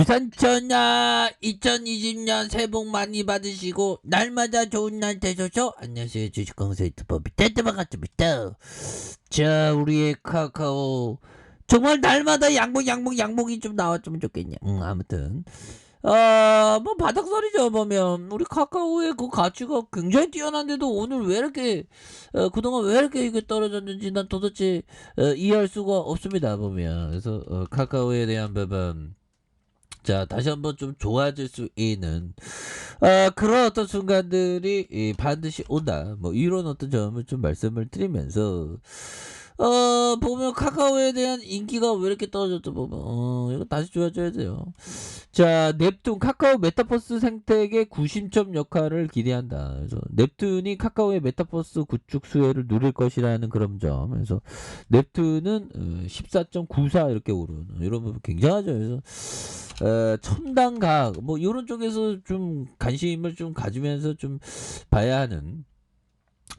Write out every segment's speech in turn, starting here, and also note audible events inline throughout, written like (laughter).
주산천하 2020년 새해 복 많이 받으시고 날마다 좋은 날 되소서. 안녕하세요. 주식강사 유튜버 밑에 반갑습니다. 자 우리의 카카오. 정말 날마다 양복 양복 양복이 좀 나왔으면 좋겠냐. 음, 아무튼. 어뭐 바닥설이죠 보면. 우리 카카오의 그 가치가 굉장히 뛰어난데도 오늘 왜 이렇게 어, 그동안 왜 이렇게 이게 떨어졌는지 난 도대체 어, 이해할 수가 없습니다 보면. 그래서 어, 카카오에 대한 부분 자, 다시 한번 좀 좋아질 수 있는, 아, 그런 어떤 순간들이 이, 반드시 온다. 뭐, 이런 어떤 점을 좀 말씀을 드리면서, 어, 보면 카카오에 대한 인기가 왜 이렇게 떨어졌죠, 보면. 어, 이거 다시 좋아져야 돼요. 자, 넵툰, 카카오 메타버스 생태계 구심점 역할을 기대한다. 그래서 넵툰이 카카오의 메타버스 구축 수혜를 누릴 것이라는 그런 점. 그래서 넵툰은 어, 14.94 이렇게 오르는 이런 부분 굉장하죠. 그래서 어, 첨단과학 뭐 이런 쪽에서 좀 관심을 좀 가지면서 좀 봐야 하는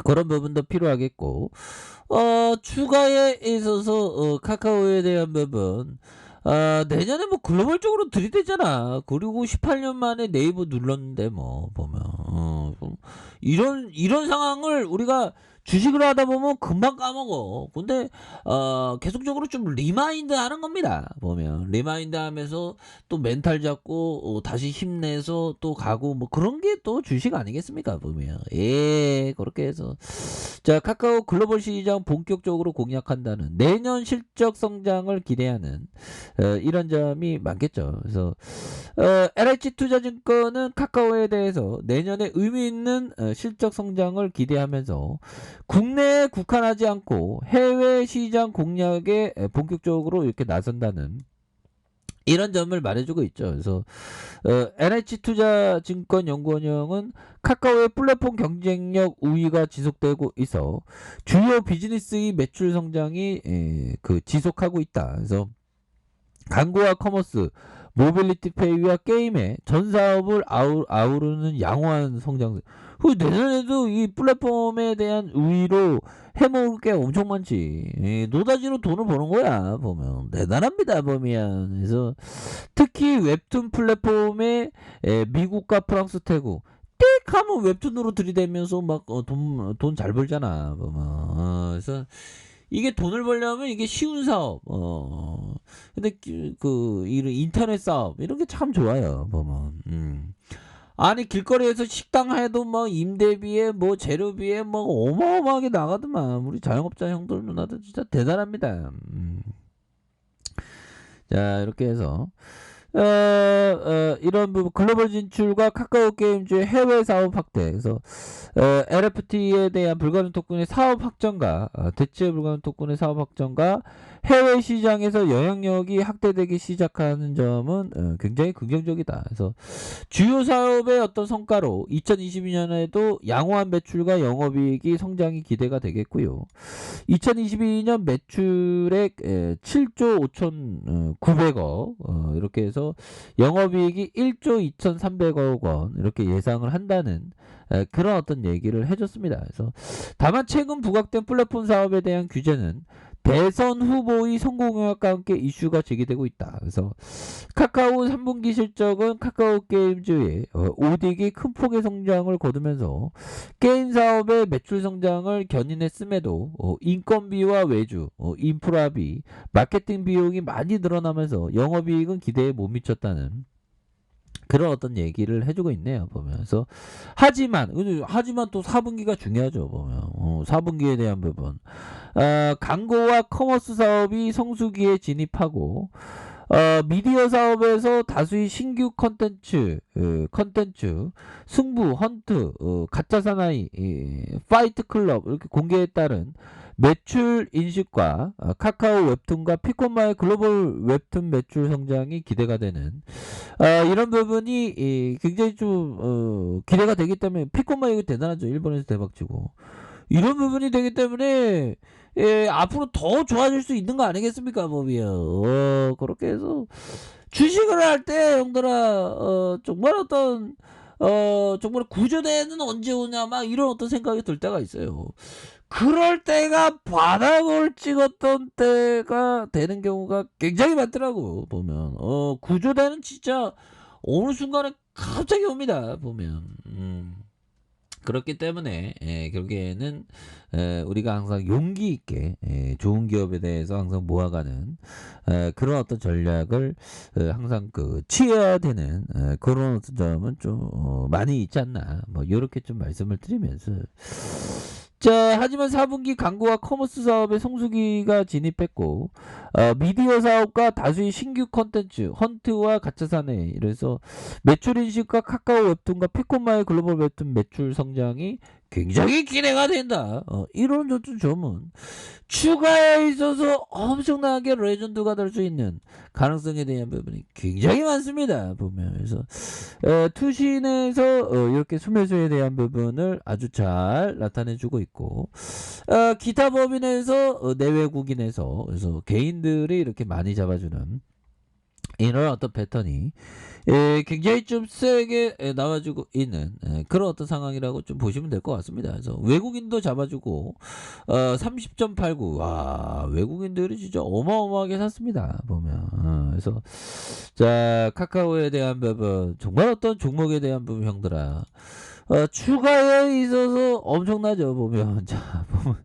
그런 부분도 필요하겠고 어 추가에 있어서 어, 카카오에 대한 부분 아 내년에 뭐 글로벌적으로 들이대잖아. 그리고 18년 만에 네이버 눌렀는데 뭐 보면. 어, 좀 이런 이런 상황을 우리가 주식을 하다 보면 금방 까먹어. 근데 어 계속적으로 좀 리마인드 하는 겁니다. 보면 리마인드 하면서 또 멘탈 잡고 어, 다시 힘내서 또 가고 뭐 그런 게 또 주식 아니겠습니까? 보면 예 그렇게 해서 자 카카오 글로벌 시장 본격적으로 공략한다는 내년 실적 성장을 기대하는 어, 이런 점이 많겠죠. 그래서 어, LH 투자증권은 카카오에 대해서 내년에 의미 있는 어, 실적 성장을 기대하면서 국내에 국한하지 않고 해외 시장 공략에 에, 본격적으로 이렇게 나선다는 이런 점을 말해주고 있죠. 그래서 어, NH투자증권 연구원형은 카카오의 플랫폼 경쟁력 우위가 지속되고 있어 주요 비즈니스의 매출 성장이 에, 그 지속하고 있다. 그래서 광고와 커머스, 모빌리티 페이와 게임의 전 사업을 아우, 아우르는 양호한 성장. 그 내년에도 이 플랫폼에 대한 우위로 해먹을 게 엄청 많지. 예, 노다지로 돈을 버는 거야 보면 대단합니다 보면. 그래서 특히 웹툰 플랫폼에 에, 미국과 프랑스, 태국 띡 하면 웹툰으로 들이대면서 막 돈 돈 잘 벌잖아 보면. 어, 그래서 이게 돈을 벌려면 이게 쉬운 사업. 어. 근데 그, 그 이런 인터넷 사업 이런 게 참 좋아요. 보면. 음. 아니 길거리에서 식당 해도 뭐 임대비에 뭐 재료비에 뭐 어마어마하게 나가더만 우리 자영업자 형들 누나들 진짜 대단합니다. 음. 자 이렇게 해서 어, 어, 이런 부분 글로벌 진출과 카카오 게임즈의 해외 사업 확대 그래서 어, LFT에 대한 불가능 토큰의 사업 확정과 어, 대체 불가능 토큰의 사업 확정과 해외 시장에서 영향력이 확대되기 시작하는 점은 어, 굉장히 긍정적이다. 그래서 주요 사업의 어떤 성과로 2022년에도 양호한 매출과 영업이익이 성장이 기대가 되겠고요. 2022년 매출액 에, 7조 5,900억 어, 이렇게 해서 영업이익이 1조 2,300억 원 이렇게 예상을 한다는 에, 그런 어떤 얘기를 해줬습니다. 그래서 다만 최근 부각된 플랫폼 사업에 대한 규제는 대선 후보의 성공학과 함께 이슈가 제기되고 있다. 그래서 카카오 3분기 실적은 카카오 게임즈의 어, 오딕이 큰 폭의 성장을 거두면서 게임 사업의 매출 성장을 견인했음에도 어, 인건비와 외주, 어, 인프라비, 마케팅 비용이 많이 늘어나면서 영업이익은 기대에 못 미쳤다는 그런 어떤 얘기를 해주고 있네요 보면서. 하지만 하지만 또 4분기가 중요하죠 보면. 어, 4분기에 대한 부분 어, 광고와 커머스 사업이 성수기에 진입하고 어, 미디어 사업에서 다수의 신규 컨텐츠, 어, 컨텐츠, 승부, 헌트, 어, 가짜 사나이, 이, 파이트 클럽 이렇게 공개에 따른 매출 인식과 어, 카카오 웹툰과 피코마의 글로벌 웹툰 매출 성장이 기대가 되는 어, 이런 부분이 이, 굉장히 좀 어, 기대가 되기 때문에 피코마 이거 대단하죠. 일본에서 대박치고. 이런 부분이 되기 때문에 예, 앞으로 더 좋아질 수 있는 거 아니겠습니까, 법이요. 어, 그렇게 해서 주식을 할 때, 형들아, 어, 정말 어떤, 어 정말 구조대는 언제 오냐 막 이런 어떤 생각이 들 때가 있어요. 그럴 때가 바닥을 찍었던 때가 되는 경우가 굉장히 많더라고 보면 어 구조대는 진짜 어느 순간에 갑자기 옵니다 보면 음. 그렇기 때문에 예, 결국에는 에, 우리가 항상 용기 있게 예, 좋은 기업에 대해서 항상 모아가는 에, 그런 어떤 전략을 에, 항상 그 취해야 되는 에, 그런 어떤 점은 좀 어, 많이 있지 않나. 뭐 이렇게 좀 말씀을 드리면서 자, 하지만 4분기 광고와 커머스 사업에 성수기가 진입했고, 어, 미디어 사업과 다수의 신규 컨텐츠, 헌트와 사내, 이래서 매출 인식과 카카오 웹툰과 피코마의 글로벌 웹툰 매출 성장이 굉장히 기대가 된다. 어, 이런 점은 추가에 있어서 엄청나게 레전드가 될 수 있는 가능성에 대한 부분이 굉장히 많습니다. 보면 그래서 에, 투신에서 어, 이렇게 수매수에 대한 부분을 아주 잘 나타내주고 있고 어, 기타 법인에서 어, 내외국인에서 그래서 개인들이 이렇게 많이 잡아주는 이런 어떤 패턴이 예, 굉장히 좀 세게 예, 나와주고 있는 예, 그런 어떤 상황이라고 좀 보시면 될 것 같습니다. 그래서 외국인도 잡아주고 어, 30.89. 와 외국인들이 진짜 어마어마하게 샀습니다. 보면 어, 그래서 자 카카오에 대한 부분 정말 어떤 종목에 대한 부분 형들아 어, 추가에 있어서 엄청나죠 보면 (laughs) 자 보면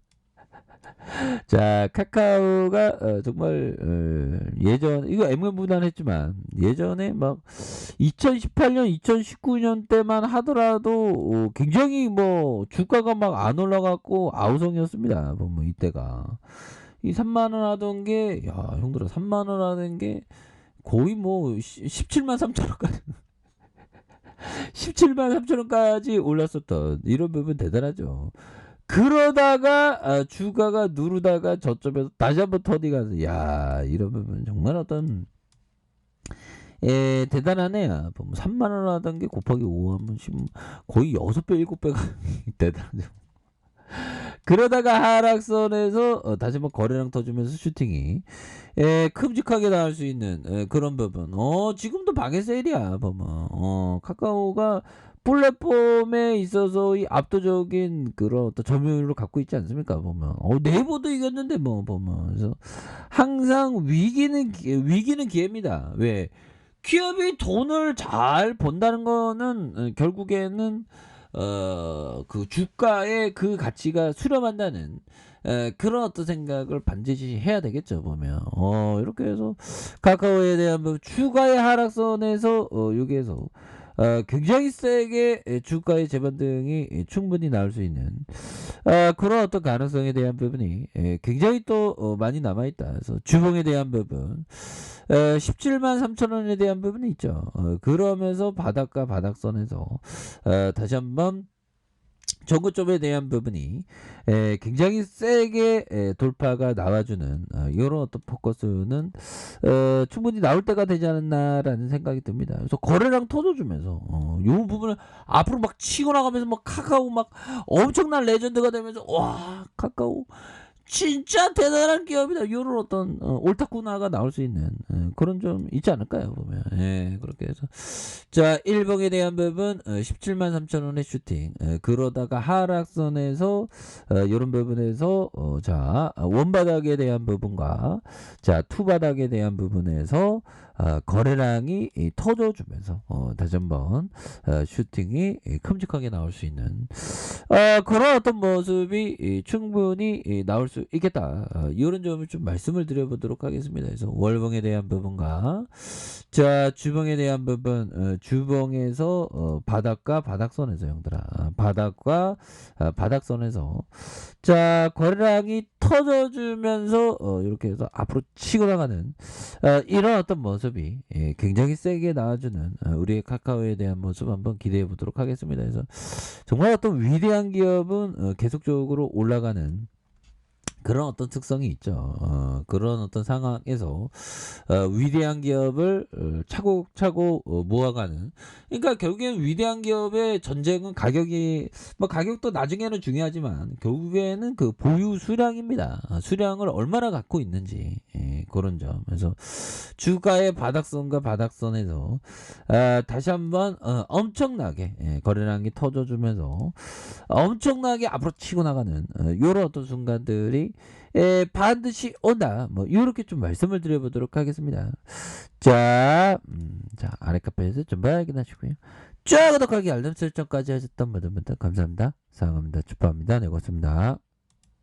(laughs) 자 카카오가 어, 정말 어, 예전 이거 M근분할 했지만 예전에 막 2018년 2019년 때만 하더라도 어, 굉장히 뭐 주가가 막 안 올라갔고 아우성이었습니다 보면 이때가. 이 3만 원 하던 게 야 형들아 3만 원 하던 게 거의 뭐 17만 3천 원까지. 17만 (laughs) 3천 원까지 올랐었던 이런 부분 대단하죠 그러다가 아, 주가가 누르다가 저점에서 다시 한번 터디 가서 야 이런 부분 정말 어떤 예, 대단하네요. 3만 원 하던 게 곱하기 5 하면 거의 6배 7배가 (laughs) 대단하죠. 그러다가 하락선에서 어, 다시 한번 거래량 터주면서 슈팅이 예, 큼직하게 나올 수 있는 예, 그런 부분. 어, 지금도 방해 세일이야, 보면. 어, 카카오가 플랫폼에 있어서 이 압도적인 그런 어떤 점유율을 갖고 있지 않습니까? 보면 어, 네이버도 이겼는데 뭐 보면 그래서 항상 위기는 기- 위기는 기회입니다. 왜 기업이 돈을 잘 번다는 거는 어, 결국에는 어, 그 주가의 그 가치가 수렴한다는 에, 그런 어떤 생각을 반드시 해야 되겠죠 보면. 어 이렇게 해서 카카오에 대한 뭐 추가의 하락선에서 어 여기에서 어, 굉장히 세게 에, 주가의 재반등이 에, 충분히 나올 수 있는 어, 그런 어떤 가능성에 대한 부분이 에, 굉장히 또 어, 많이 남아있다. 그래서 주봉에 대한 부분 에, 17만 3천 원에 대한 부분이 있죠. 어, 그러면서 바닥과 바닥선에서 어, 다시 한번 정구점에 대한 부분이 에, 굉장히 세게 에, 돌파가 나와주는 어, 이런 어떤 포커스는 어, 충분히 나올 때가 되지 않았나라는 생각이 듭니다. 그래서 거래량 터져주면서 어, 이 부분을 앞으로 막 치고 나가면서 막 카카오 막 엄청난 레전드가 되면서 와 카카오 진짜 대단한 기업이다. 이런 어떤 어, 옳다구나가 나올 수 있는 어, 그런 좀 있지 않을까요 보면. 예, 그렇게 해서. 자 1봉에 대한 부분 어, 17만 3천 원의 슈팅. 예, 그러다가 하락선에서 어, 이런 부분에서 어, 자 원바닥에 대한 부분과 자 투바닥에 대한 부분에서 어, 거래량이 이, 터져주면서 어, 다시 한번 어, 슈팅이 이, 큼직하게 나올 수 있는 어, 그런 어떤 모습이 이, 충분히 이, 나올 수 있겠다. 어, 이런 점을 좀 말씀을 드려보도록 하겠습니다. 그래서 월봉에 대한 부분과 자 주봉에 대한 부분 어, 주봉에서 어, 바닥과 바닥선에서 형들아 아, 바닥과 아, 바닥선에서 자 거래량이 터져주면서 어, 이렇게 해서 앞으로 치고 나가는 어, 이런 어떤 모습 이 예, 굉장히 세게 나와주는 어, 우리의 카카오에 대한 모습 한번 기대해 보도록 하겠습니다. 그래서 정말 어떤 위대한 기업은 어, 계속적으로 올라가는 그런 어떤 특성이 있죠. 어, 그런 어떤 상황에서 어, 위대한 기업을 어, 차곡차곡 어, 모아가는. 그러니까 결국엔 위대한 기업의 전쟁은 가격이 뭐 가격도 나중에는 중요하지만 결국에는 그 보유 수량입니다. 아, 수량을 얼마나 갖고 있는지 예, 그런 점. 그래서 주가의 바닥선과 바닥선에서 아, 다시 한번 어, 엄청나게 예, 거래량이 터져주면서 엄청나게 앞으로 치고 나가는 어, 이런 어떤 순간들이 에, 반드시 온다. 뭐 이렇게 좀 말씀을 드려보도록 하겠습니다. 자, 음, 자 아래 카페에서 좀 확인하시고요. 쭉 구독하기 알람 설정까지 하셨던 모든 분들 감사합니다. 사랑합니다. 축하합니다. 네, 고맙습니다.